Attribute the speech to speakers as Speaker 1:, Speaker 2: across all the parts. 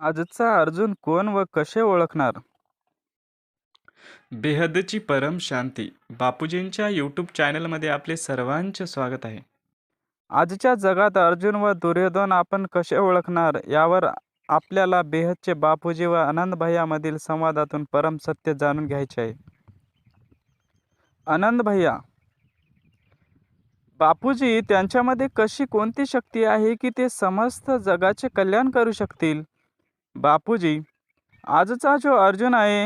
Speaker 1: आजचा अर्जुन कोण व कसे ओळखणार?
Speaker 2: बेहदची परम शांती. बापूजींच्या यूट्यूब चॅनलमध्ये आपले सर्वांचे स्वागत आहे.
Speaker 1: आजच्या जगात अर्जुन व दुर्योधन आपण कसे ओळखणार? यावर आपल्याला बेहदचे बापूजी व आनंद भैयामधील संवादातून परम सत्य जाणून घ्यायचे आहे. आनंद भैया बापूजी त्यांच्यामध्ये कशी कोणती शक्ती आहे की ते समस्त जगाचे कल्याण करू शकतील? बापूजी आजचा जो अर्जुन आहे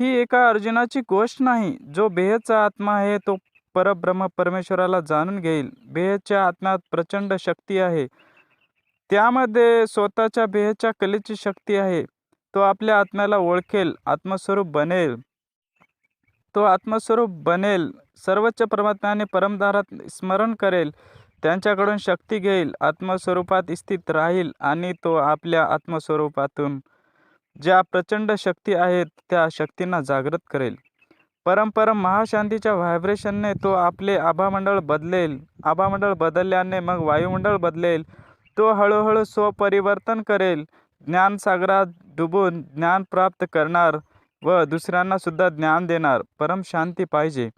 Speaker 1: ही एका अर्जुनाची गोष्ट नाही. जो बेहचा आत्मा आहे तो परब्रह्म परमेश्वराला जाणून घेईल. बेहच्या आत्म्यात प्रचंड शक्ती आहे. त्यामध्ये स्वतःच्या बेहच्या कलेची शक्ती आहे. तो आपल्या आत्म्याला ओळखेल आत्मस्वरूप बनेल. तो आत्मस्वरूप बनेल सर्वोच्च परमात्म्याने परमदारात स्मरण करेल. त्यांच्याकडून शक्ती घेईल आत्मस्वरूपात स्थित राहील आणि तो आपल्या आत्मस्वरूपातून ज्या प्रचंड शक्ती आहेत त्या शक्तींना जागृत करेल. परमपरम महाशांतीच्या व्हायब्रेशनने तो आपले आभामंडळ बदलेल. आभामंडळ बदलल्याने मग वायुमंडळ बदलेल. तो हळूहळू स्वपरिवर्तन करेल. ज्ञानसागरात डुबून ज्ञान प्राप्त करणार व दुसऱ्यांनासुद्धा ज्ञान देणार. परम शांती पाहिजे.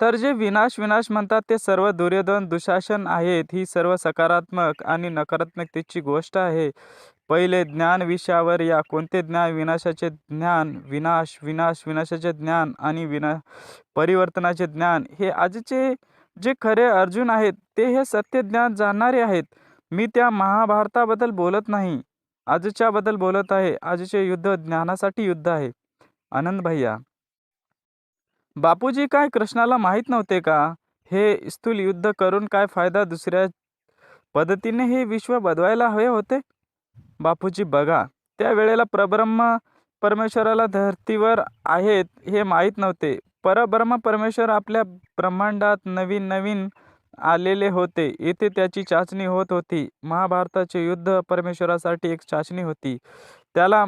Speaker 1: तर जे विनाश विनाश म्हणतात ते सर्व दुर्योधन दुशासन आहेत ही सर्व सकारात्मक आणि नकारात्मकतेची गोष्ट आहे. पहिले ज्ञान विषयावर या. कोणते ज्ञान? विनाशाचे ज्ञान विनाश विनाश विनाशाचे ज्ञान आणि विना परिवर्तनाचे ज्ञान. हे आजचे जे खरे अर्जुन आहेत ते हे सत्य ज्ञान जाणणारे आहेत. मी त्या महाभारताबद्दल बोलत नाही. आजच्याबद्दल बोलत आहे. आजचे युद्ध ज्ञानासाठी युद्ध आहे. आनंद भैया. बापूजी काय कृष्णाला माहीत नव्हते का? हे स्थूल युद्ध करून काय फायदा दुसऱ्या पद्धतीने हे विश्व बदवायला हवे होते? बापूजी बघा त्या वेळेला परब्रह्म परमेश्वराला धर्तीवर आहेत हे माहीत नव्हते. परब्रह्म परमेश्वर आपल्या ब्रह्मांडात नवीन नवीन आलेले होते. येथे त्याची चाचणी होत होती. महाभारताचे युद्ध परमेश्वरासाठी एक चाचणी होती. त्याला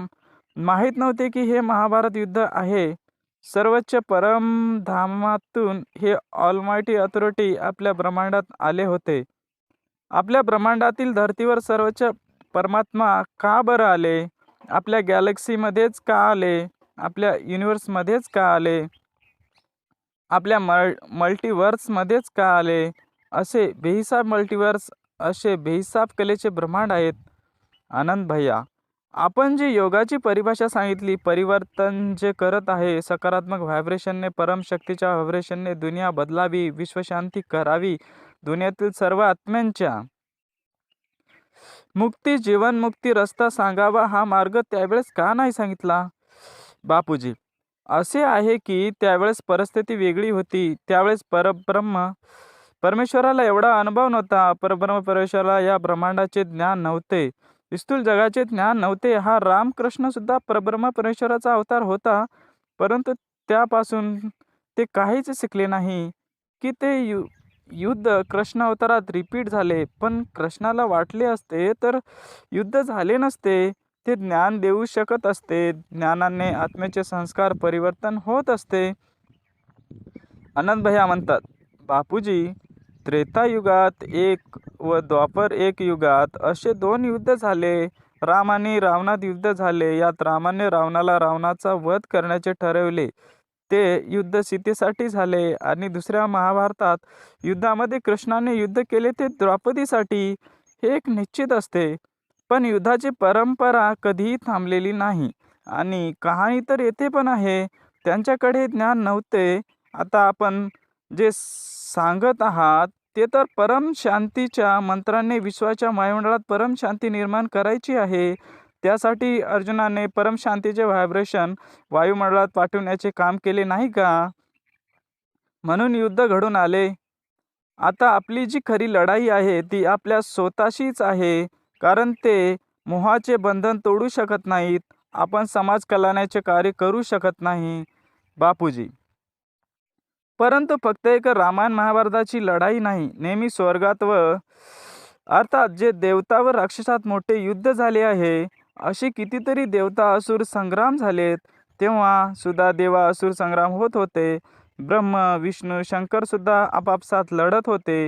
Speaker 1: माहीत नव्हते की हे महाभारत युद्ध आहे. सर्वोच्च परमधामातून हे ऑलमायटी अथॉरिटी आपल्या ब्रह्मांडात आले होते. आपल्या ब्रह्मांडातील धर्तीवर सर्वोच्च परमात्मा का बरं आले? आपल्या गॅलेक्सीमध्येच का आले? आपल्या युनिवर्समध्येच का आले? आपल्या मल मल्टिवर्समध्येच का आले? असे बेहिसाब मल्टिवर्स असे बेहिसाब कलेचे ब्रह्मांड आहेत. आनंद भैया आपण जी योगाची परिभाषा सांगितली परिवर्तन जे करत आहे सकारात्मक व्हायब्रेशनने परमशक्तीच्या व्हायब्रेशनने दुनिया बदलावी विश्वशांती करावी दुनियातील सर्व आत्म्यांच्या मुक्ती जीवनमुक्ती रस्ता सांगावा हा मार्ग त्यावेळेस का नाही सांगितला? बापूजी असे आहे की त्यावेळेस परिस्थिती वेगळी होती. त्यावेळेस परब्रह्म परमेश्वराला एवढा अनुभव नव्हता. परब्रह्म परमेश्वराला या ब्रह्मांडाचे ज्ञान नव्हते. स्थूल जगाचे ज्ञान नव्हते. हा रामकृष्णसुद्धा परब्रह्म परमेश्वराचा अवतार होता. परंतु त्यापासून ते काहीच शिकले नाही. की ते यु युद्ध कृष्ण अवतारात रिपीट झाले. पण कृष्णाला वाटले असते तर युद्ध झाले नसते. ते ज्ञान देऊ शकत असते. ज्ञानाने आत्म्याचे संस्कार परिवर्तन होत असते. आनंद भैया म्हणतात बापूजी त्रेतायुगात एक व द्वापर एक युगात असे दोन युद्ध झाले. राम आणि रावणात युद्ध झाले. यात रामाने रावणाला रावणाचा वध करण्याचे ठरवले. ते युद्ध सीतेसाठी झाले आणि दुसऱ्या महाभारतात युद्धामध्ये कृष्णाने युद्ध केले ते द्रौपदीसाठी हे एक निश्चित असते. पण युद्धाची परंपरा कधीही थांबलेली नाही. आणि कहाणी तर येथे पण आहे. त्यांच्याकडे ज्ञान नव्हते. आता आपण जे सांगत आहात ते तर परम शांतीच्या मंत्राने विश्वाच्या वायुमंडळात परम शांती निर्माण करायची आहे. त्यासाठी अर्जुनाने परम शांतीचे व्हायब्रेशन वायुमंडळात पाठवण्याचे काम केले नाही का? म्हणून युद्ध घडून आले. आता आपली जी खरी लढाई आहे ती आपल्या स्वतःशीच आहे. कारण ते मोहाचे बंधन तोडू शकत नाहीत. आपण समाज कल्याणाचे कार्य करू शकत नाही. बापूजी परंतु फक्त एक रामायण महाभारताची लढाई नाही नेहमी स्वर्गात व अर्थात जे देवता व राक्षसात मोठे युद्ध झाले आहे असे कितीतरी देवता असुर संग्राम झालेत. तेव्हा सुद्धा देवा असुर संग्राम होत होते. ब्रह्म विष्णू शंकर सुद्धा आपापसात लढत होते.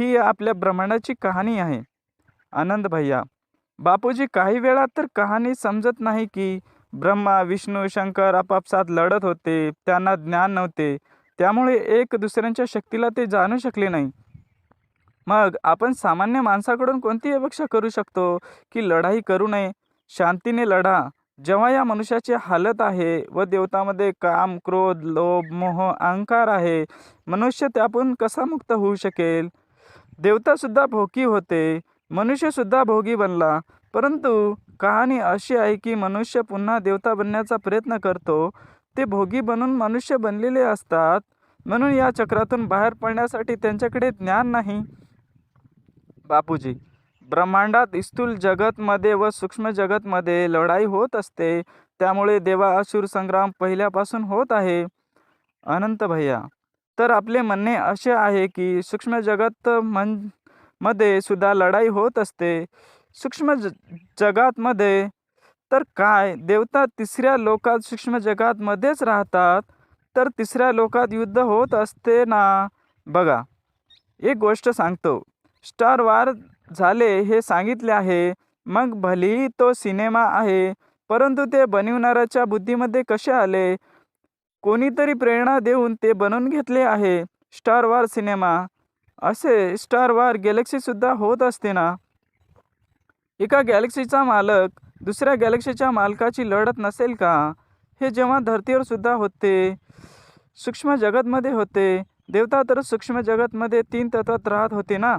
Speaker 1: ही आपल्या ब्रह्मांडाची कहाणी आहे. आनंद भैया बापूजी काही वेळा तर कहाणी समजत नाही की ब्रह्मा विष्णू शंकर आपापसात लढत होते त्यांना ज्ञान नव्हते. त्यामुळे एक दुसऱ्यांच्या शक्तीला ते जाणू शकले नाही. मग आपण सामान्य माणसाकडून कोणती अपेक्षा करू शकतो की लढाई करू नये? शांतीने लढा. जेव्हा या मनुष्याची हालत आहे व देवतामध्ये काम क्रोध लोभ मोह अहंकार आहे मनुष्य त्यातून कसा मुक्त होऊ शकेल? देवतासुद्धा भोगी होते. मनुष्यसुद्धा भोगी बनला. परंतु कहाणी अशी आहे की मनुष्य पुन्हा देवता बनण्याचा प्रयत्न करतो. ते भोगी बनून मनुष्य बनलेले असतात. म्हणून या चक्रातून बाहेर पडण्यासाठी त्यांच्याकडे ज्ञान नाही. बापूजी ब्रह्मांडात स्थूल जगतमध्ये व सूक्ष्म जगतमध्ये लढाई होत असते. त्यामुळे देवा असुर संग्राम पहिल्यापासून होत आहे. अनंत भैया तर आपले म्हणणे असे आहे की सूक्ष्म जगत मनमध्ये सुद्धा लढाई होत असते. सूक्ष्म ज जगातमध्ये तर काय? देवता तिसऱ्या लोकात सूक्ष्म जगातमध्येच राहतात तर तिसऱ्या लोकात युद्ध होत असते ना? बघा एक गोष्ट सांगतो. स्टार वार झाले हे सांगितले आहे मग भलेही तो सिनेमा आहे परंतु ते बनविणाऱ्याच्या बुद्धीमध्ये कसे आले? कोणीतरी प्रेरणा देऊन ते बनवून घेतले आहे स्टार वार सिनेमा. असे स्टार वार गॅलेक्सीसुद्धा होत असते ना? एका गॅलेक्सीचा मालक दुसऱ्या गॅलेक्सीच्या मालकाची लढत नसेल का? हे जेव्हा धर्तीवर सुद्धा होते. सूक्ष्म जगतमध्ये होते. देवता तर सूक्ष्म जगतमध्ये तीन तत्वात राहत होते ना?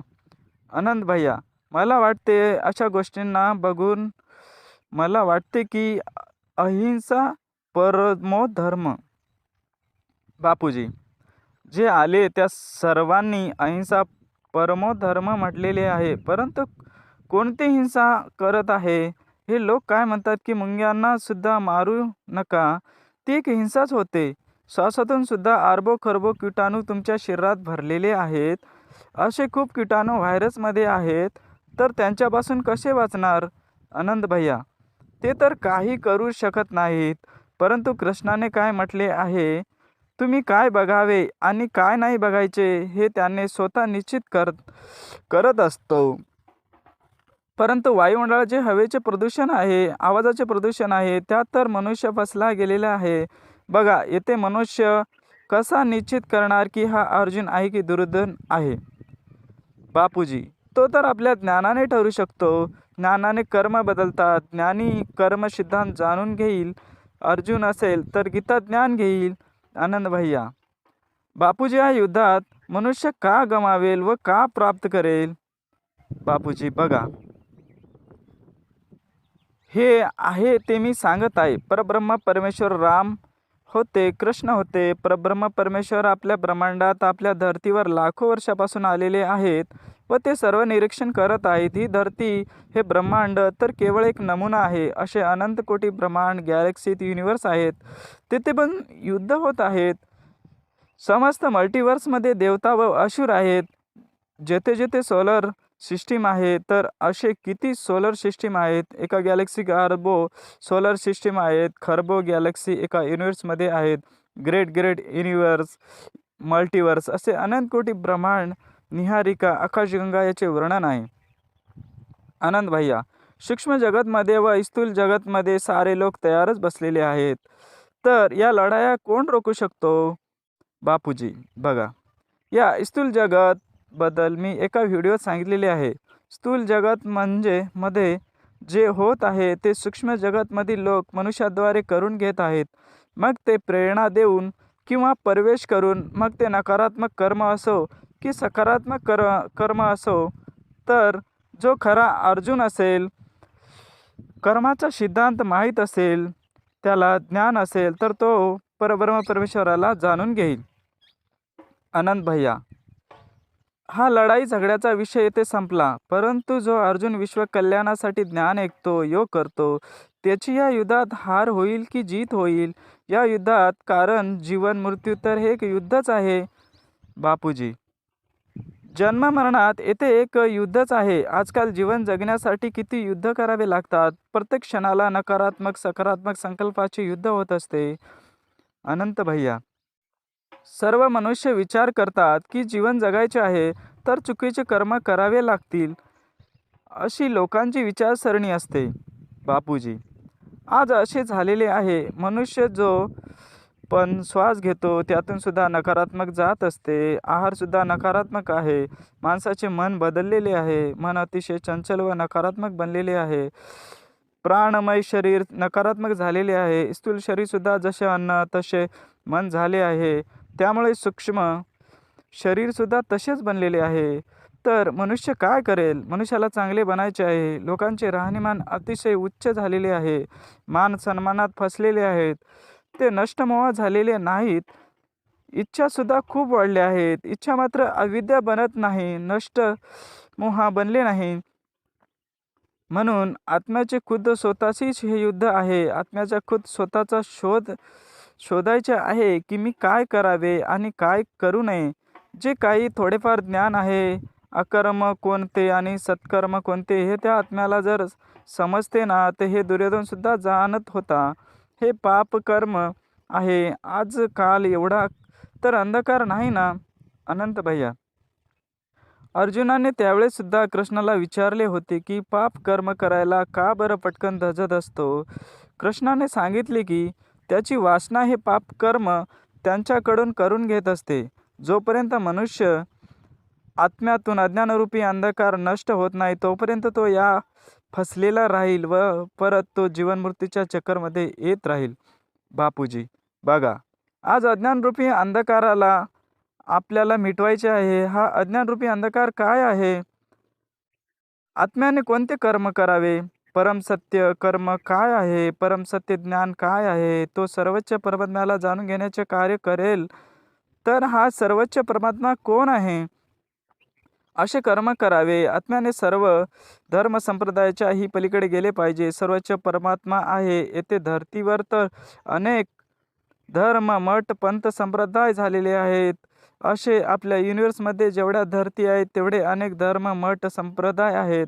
Speaker 1: आनंद भैया मला वाटते अशा गोष्टींना बघून मला वाटते की अहिंसा परमो धर्म बापूजी जे आले त्या सर्वांनी अहिंसा परमो धर्म म्हटलेले आहे परंतु कोणती हिंसा करत आहे? हे लोक काय म्हणतात की मुंग्यांना सुद्धा मारू नका. ती एक हिंसाच होते. श्वासातून सुद्धा अरबो खरबो किटाणू तुमच्या शरीरात भरलेले आहेत. असे खूप किटाणू व्हायरसमध्ये आहेत. तर त्यांच्यापासून कसे वाचणार? आनंद भैया ते तर काही करू शकत नाहीत. परंतु कृष्णाने काय म्हटले आहे? तुम्ही काय बघावे आणि काय नाही बघायचे हे त्याने स्वतः निश्चित करत करत असतो. परंतु वायुमंडळाचे जे हवेचे प्रदूषण आहे आवाजाचे प्रदूषण आहे त्यात तर मनुष्य फसला गेलेला आहे. बघा येथे मनुष्य कसा निश्चित करणार की हा अर्जुन आहे की दुर्धन आहे? बापूजी तो तर आपल्या ज्ञानाने ठरू शकतो. ज्ञानाने कर्म बदलतात. ज्ञानी कर्म सिद्धांत जाणून घेईल. अर्जुन असेल तर गीता ज्ञान घेईल. आनंद भैया बापूजी या युद्धात मनुष्य का गमावेल व का प्राप्त करेल? बापूजी बघा. हे आहे ते मी सांगत आहे. परब्रह्म परमेश्वर राम होते कृष्ण होते. परब्रह्म परमेश्वर आपल्या ब्रह्मांडात आपल्या धर्तीवर लाखो वर्षापासून आलेले आहेत व ते सर्व निरीक्षण करत आहेत. ही धरती हे ब्रह्मांड तर केवळ एक नमुना आहे. असे अनंत कोटी ब्रह्मांड गॅलेक्सीत युनिवर्स आहेत. तिथे पण युद्ध होत आहेत. समस्त मल्टिवर्समध्ये देवता व असुर आहेत. जेथे जेथे सोलर सिस्टीम आहे तर असे किती सोलर सिस्टीम आहेत? एका गॅलेक्सी अरबो सोलर सिस्टीम आहेत खरबो गॅलेक्सी एका युनिवर्समध्ये आहेत ग्रेट ग्रेट युनिवर्स मल्टिवर्स असे अनंत कोटी ब्रह्मांड निहारिका आकाशगंगा याचे वर्णन आहे. आनंद भैया सूक्ष्म जगतमध्ये व स्थूल जगतमध्ये सारे लोक तयारच बसलेले आहेत. तर या लढाया कोण रोखू शकतो? बापूजी बघा. या स्थूल जगत बद्दल मी एका व्हिडिओत सांगितलेले आहे. स्थूल जगत म्हणजे मध्ये जे होत आहे ते सूक्ष्म जगतमधील लोक मनुष्याद्वारे करून घेत आहेत. मग ते प्रेरणा देऊन किंवा प्रवेश करून मग ते नकारात्मक कर्म असो की सकारात्मक कर कर्म असो तर जो खरा अर्जुन असेल कर्माचा सिद्धांत माहीत असेल त्याला ज्ञान असेल तर तो परब्रह्म परमेश्वराला जाणून घेईल. आनंद भैया. हा लढाई झगड्याचा विषय येथे संपला. परंतु जो अर्जुन विश्व कल्याणासाठी ज्ञान ऐकतो योग करतो त्याची या युद्धात हार होईल की जीत होईल? या युद्धात कारण जीवन मृत्यू तर हे एक युद्धच आहे. बापूजी. जन्म मरणात येथे एक युद्धच आहे. आजकाल जीवन जगण्यासाठी किती युद्ध करावे लागतात? प्रत्येक क्षणाला नकारात्मक सकारात्मक संकल्पाचे युद्ध होत असते. अनंत भैया. सर्व मनुष्य विचार करतात की जीवन जगायचे आहे तर चुकीचे कर्म करावे लागतील अशी लोकांची विचारसरणी असते. बापूजी आज असे झालेले आहे. मनुष्य जो पण श्वास घेतो त्यातूनसुद्धा नकारात्मक जात असते. आहारसुद्धा नकारात्मक आहे. माणसाचे मन बदललेले आहे. मन अतिशय चंचल व नकारात्मक बनलेले आहे. प्राणमय शरीर नकारात्मक झालेले आहे. स्थूल शरीरसुद्धा जसे अन्न तसे मन झाले आहे. त्यामुळे सूक्ष्म शरीरसुद्धा तसेच बनलेले आहे. तर मनुष्य काय करेल? मनुष्याला चांगले बनायचे आहे. लोकांचे राहणीमान अतिशय उच्च झालेले आहे. मान सन्मानात फसलेले आहेत. ते नष्टमोहा झालेले नाहीत. इच्छासुद्धा खूप वाढल्या आहेत. इच्छा मात्र अविद्या बनत नाही. नष्ट मोहा बनले नाही. म्हणून आत्म्याचे खुद्द स्वतःशीच हे युद्ध आहे. आत्म्याचा खुद स्वतःचा शोध शोधायचे आहे की मी काय करावे आणि काय करू नये. जे काही थोडेफार ज्ञान आहे अकर्म कोणते आणि सत्कर्म कोणते हे त्या आत्म्याला जर समजते ना तर हे दुर्योधनसुद्धा जाणत होता. हे पाप कर्म आहे. आजकाल एवढा तर अंधकार नाही ना? अनंत भैया. अर्जुनाने त्यावेळेसुद्धा कृष्णाला विचारले होते की पाप कर्म करायला का बरं पटकन धजत असतो? कृष्णाने सांगितले की त्याची वासना हे पाप कर्म त्यांच्याकडून करून घेत असते. जोपर्यंत मनुष्य आत्म्यातून अज्ञानरूपी अंधकार नष्ट होत नाही तोपर्यंत तो या फसलेला राहील व परत तो जीवनमृत्यूच्या चक्करमध्ये येत राहील. बापूजी बघा आज अज्ञानरूपी अंधकाराला आपल्याला मिटवायचे आहे. हा अज्ञानरूपी अंधकार काय आहे? आत्म्याने कोणते कर्म करावे? परमसत्य कर्म काय आहे? परमसत्य ज्ञान काय आहे? तो सर्वोच्च परमात्म्याला जाणून घेण्याचे कार्य करेल. तर हा सर्वोच्च परमात्मा कोण आहे? असे कर्म करावे. आत्म्याने सर्व धर्म संप्रदायाच्या ही पलीकडे गेले पाहिजे. सर्वोच्च परमात्मा आहे. येथे धर्तीवर तर अनेक धर्म मठ पंथ संप्रदाय झालेले आहेत. असे आपल्या युनिवर्समध्ये जेवढ्या धरती आहेत तेवढे अनेक धर्म मठ संप्रदाय आहेत.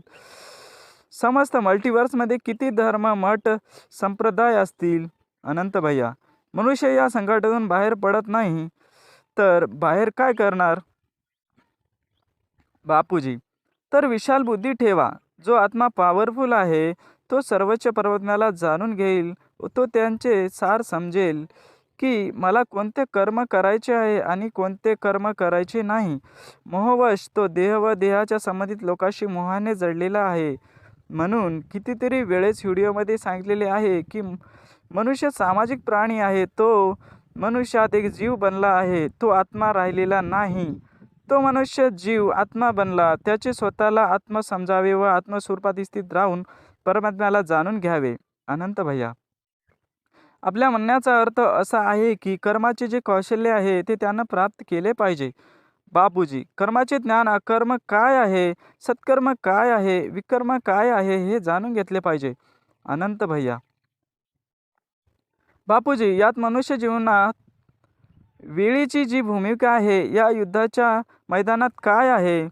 Speaker 1: समस्त मल्टिवर्समध्ये किती धर्म मठ संप्रदाय असतील? अनंत भैया मनुष्य या संकटातून बाहेर पडत नाही तर बाहेर काय करणार? बापूजी तर विशाल बुद्धी ठेवा. जो आत्मा पॉवरफुल आहे तो सर्वोच्च परमात्म्याला जाणून घेईल तो त्यांचे सार समजेल की मला कोणते कर्म करायचे आहे आणि कोणते कर्म करायचे नाही. मोहवश तो देह व देहाच्या संबंधित लोकांशी मोहाने जडलेला आहे. म्हणून कितीतरी वेळेस व्हिडिओमध्ये सांगितलेले आहे की मनुष्य सामाजिक प्राणी आहे तो मनुष्यात एक जीव बनला आहे तो आत्मा राहिलेला नाही. तो मनुष्य जीव आत्मा बनला त्याचे स्वतःला आत्म समजावे व आत्मस्वरूपात स्थित राहून परमात्म्याला जाणून घ्यावे. अनंत भैया. आपल्या म्हणण्याचा अर्थ असा आहे की कर्माचे जे कौशल्य आहे ते त्यानं प्राप्त केले पाहिजे. बापूजी कर्माचे ज्ञान अकर्म काय आहे? सत्कर्म काय आहे? विकर्म काय आहे? हे जाणून घेतले पाहिजे. अनंत भैया. बापूजी यात मनुष्य जीवनात वेळीची जी भूमिका आहे या युद्धाच्या मैदानात काय आहे?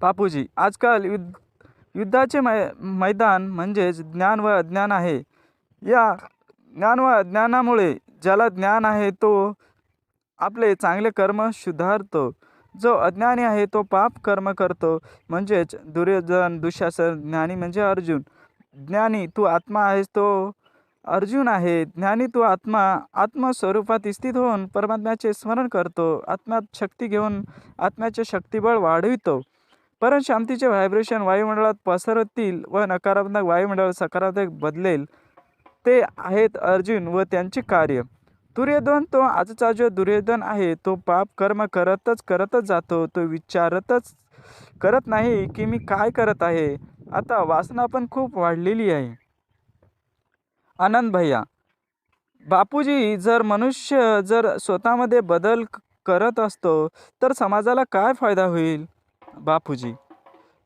Speaker 1: बापूजी आजकाल युद्ध युद्धाचे मै मैदान म्हणजेच ज्ञान व अज्ञान आहे. या ज्ञान व अज्ञानामुळे ज्याला ज्ञान आहे तो आपले चांगले कर्म सुधारतो. जो अज्ञानी आहे तो पाप कर्म करतो. म्हणजेच दुर्योधन दुःशासन ज्ञानी म्हणजे अर्जुन. ज्ञानी तू आत्मा आहेस तो अर्जुन आहे. ज्ञानी तू आत्मा आत्मस्वरूपात स्थित होऊन परमात्म्याचे स्मरण करतो. आत्म्यात शक्ती घेऊन आत्म्याचे शक्तिबळ वाढवितो. परत शांतीचे व्हायब्रेशन वायुमंडळात पसरतील व नकारात्मक वायुमंडळ सकारात्मक बदलेल. ते आहेत अर्जुन व त्यांचे कार्य. दुर्योधन तो आजचा जो दुर्योधन आहे तो पाप कर्म करतच करतच जातो. तो विचारतच करत नाही की मी काय करत आहे. आता वासना पण खूप वाढलेली आहे. आनंद भैया बापूजी जर मनुष्य जर स्वतःमध्ये बदल करत असतो तर समाजाला काय फायदा होईल? बापूजी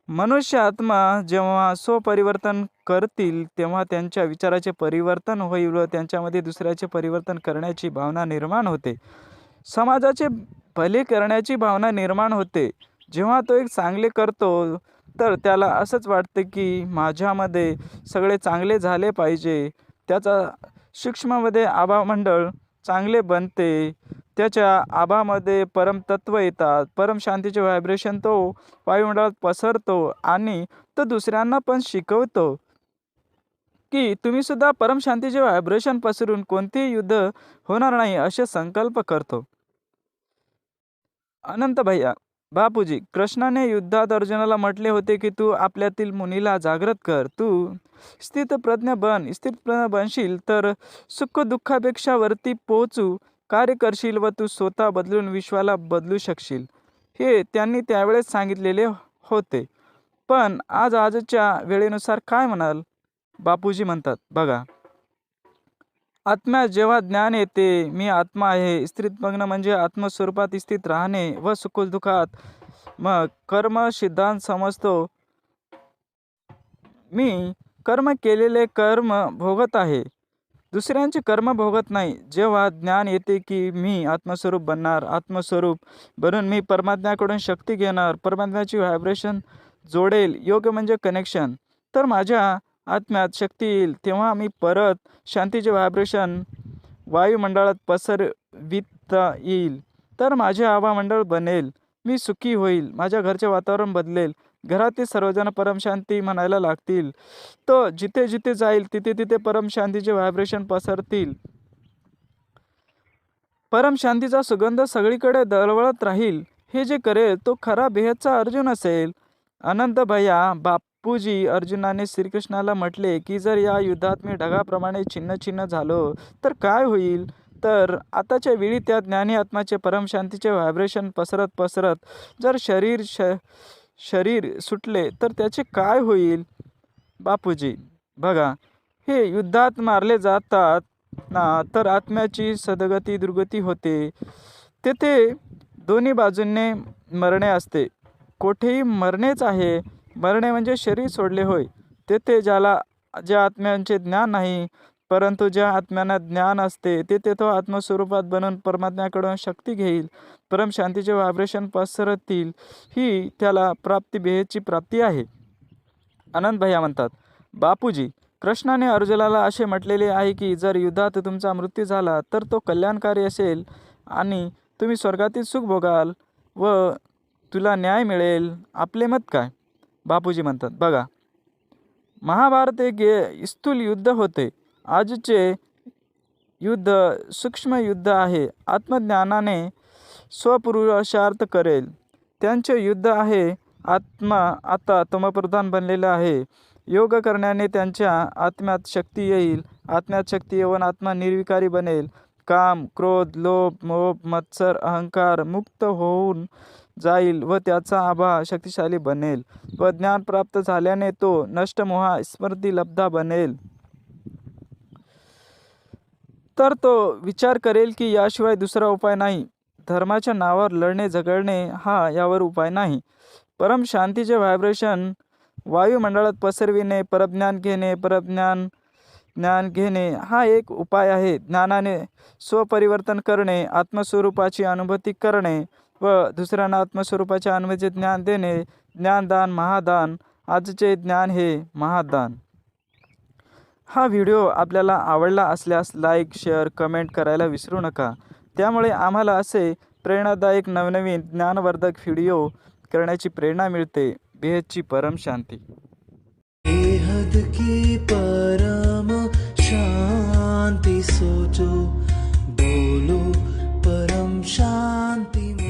Speaker 1: मनुष्य आत्मा जेव्हा स्वपरिवर्तन करतील तेव्हा त्यांच्या विचाराचे परिवर्तन होईल व त्यांच्यामध्ये दुसऱ्याचे परिवर्तन करण्याची भावना निर्माण होते. समाजाचे भले करण्याची भावना निर्माण होते. जेव्हा तो एक चांगले करतो तर त्याला असंच वाटतं की माझ्यामध्ये सगळे चांगले झाले पाहिजे. त्याचा सूक्ष्ममध्ये आभामंडळ चांगले बनते. त्याच्या आभामध्ये परमतत्व येतात. परम शांतीचे व्हायब्रेशन तो वायुमंडळात पसरतो आणि तो दुसऱ्यांना पण शिकवतो. की तुम्ही सुद्धा परमशांतीचे व्हायब्रेशन पसरून कोणतेही युद्ध होणार नाही असे संकल्प करतो. अनंत भैया बापूजी कृष्णाने युद्धात अर्जुनाला म्हटले होते की तू आपल्यातील मुनीला जागृत कर. तू स्थितप्रज्ञ बन स्थितप्रज्ञ बनशील तर सुख दुःखापेक्षा वरती पोहोचू कार्य करशील व तू स्वतः बदलून विश्वाला बदलू शकशील. हे त्यांनी त्यावेळेस सांगितलेले होते. पण आज आजच्या वेळेनुसार काय म्हणाल? बापूजी म्हणतात बघा आत्म्या जेव्हा ज्ञान येते मी आत्मा आहे. स्थितमग्न म्हणजे आत्मस्वरूपात स्थित राहणे व सुखदुःखात मग कर्म सिद्धांत समजतो. मी कर्म केलेले कर्म भोगत आहे. दुसऱ्यांचे कर्म भोगत नाही. जेव्हा ज्ञान येते की मी आत्मस्वरूप बनणार आत्मस्वरूप बनून मी परमात्म्याकडून शक्ती घेणार परमात्म्याची व्हायब्रेशन जोडेल योग्य म्हणजे कनेक्शन तर माझ्या आत्म्यात शक्ती येईल. तेव्हा मी परत शांतीचे व्हायब्रेशन वायुमंडळात पसरविता येईल. तर माझे आभामंडळ बनेल. मी सुखी होईल. माझ्या घरचे वातावरण बदलेल. घरातील सर्वजण परमशांती म्हणायला लागतील. तो जिथे जिथे जाईल तिथे तिथे परमशांतीचे व्हायब्रेशन पसरतील. परमशांतीचा सुगंध सगळीकडे दळवळत राहील. हे जे करेल तो खरा बेहदचा अर्जुन असेल. अनंत भैया पूजी अर्जुनाने श्रीकृष्णाला म्हटले की जर या युद्धात मी ढगाप्रमाणे छिन्न छिन्न झालो तर काय होईल तर आताच्या वेळी त्या ज्ञानी आत्माचे परमशांतीचे व्हायब्रेशन पसरत पसरत जर शरीर श शरीर सुटले तर त्याचे काय होईल? बापूजी बघा हे युद्धात मारले जातात ना तर आत्म्याची सदगती दुर्गती होते. तेथे दोन्ही बाजूंनी मरणे असते. कोठेही मरणेच आहे मरणे म्हणजे शरीर सोडले होय. तेथे ज्याला ज्या आत्म्यांचे ज्ञान नाही परंतु ज्या आत्म्यांना ज्ञान असते तेथे तो आत्मस्वरूपात बनून परमात्म्याकडून शक्ती घेईल परम शांतीचे व्हायब्रेशन पसरतील ही त्याला प्राप्ती बेहेची प्राप्ती आहे. आनंद भैया म्हणतात बापूजी कृष्णाने अर्जुनाला असे म्हटलेले आहे की जर युद्धात तुमचा मृत्यू झाला तर तो कल्याणकारी असेल आणि तुम्ही स्वर्गातील सुख भोगाल व तुला न्याय मिळेल. आपले मत काय? बापूजी म्हणतात बघा महाभारत एक स्थूल युद्ध होते. आजचे युद्ध सूक्ष्म युद्ध आहे. आत्मज्ञानाने स्वपुरुषार्थ करेल. त्यांचे युद्ध आहे. आत्मा आता तमप्रधान बनलेला आहे. योग करण्याने त्यांच्या आत्म्यात शक्ती येईल. आत्म्यात शक्ती येऊन आत्मा निर्विकारी बनेल. काम क्रोध लोभ मोप मत्सर अहंकार मुक्त होऊन जाईल व त्याचा आभा शक्तिशाली बनेल. व ज्ञान प्राप्त झाल्याने तो नष्टमोहा स्मृती लब्धा बनेल. तर तो विचार करेल की याशिवाय दुसरा उपाय नाही. धर्माच्या नावावर लढणे झगडणे हा यावर उपाय नाही. परम शांतीचे व्हायब्रेशन वायुमंडळात पसरविणे परज्ञान घेणे परज्ञान ज्ञान घेणे हा एक उपाय आहे. ज्ञानाने स्वपरिवर्तन करणे आत्मस्वरूपाची अनुभूती करणे व दुसऱ्यांना आत्मस्वरूपाचे अन्वचे ज्ञान देणे ज्ञानदान महादान आजचे ज्ञान हे महादान. हा व्हिडिओ आपल्याला आवडला असल्यास लाईक शेअर कमेंट करायला विसरू नका. त्यामुळे आम्हाला असे प्रेरणादायक नवनवीन ज्ञानवर्धक व्हिडिओ करण्याची प्रेरणा मिळते. बेहदची परम शांती.
Speaker 3: बेहद की परम शांती सोचो बोलो परम शांती.